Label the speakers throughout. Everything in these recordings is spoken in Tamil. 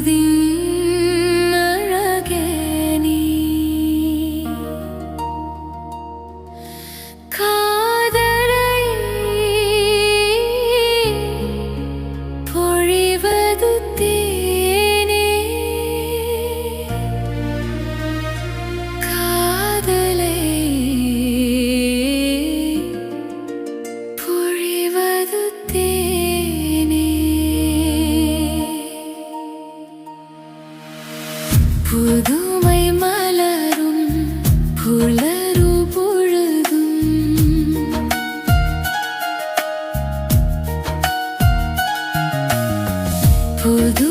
Speaker 1: the புதுமை மலரும் புலரு பொழுதும். புது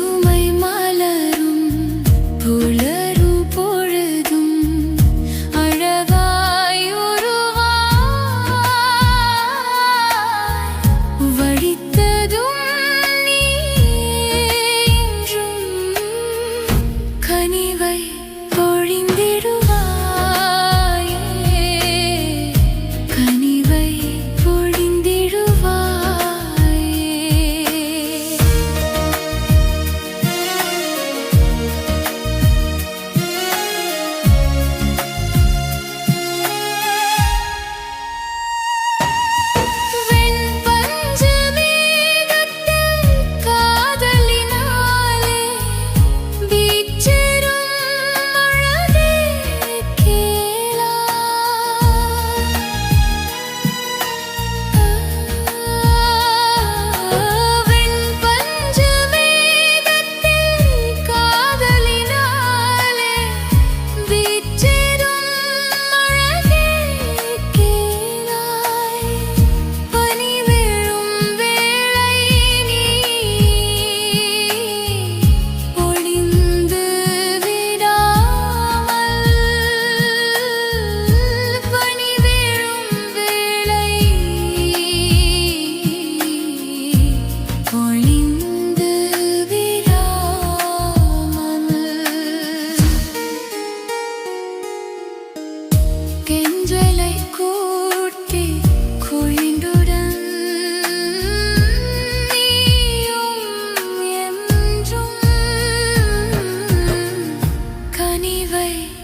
Speaker 1: away.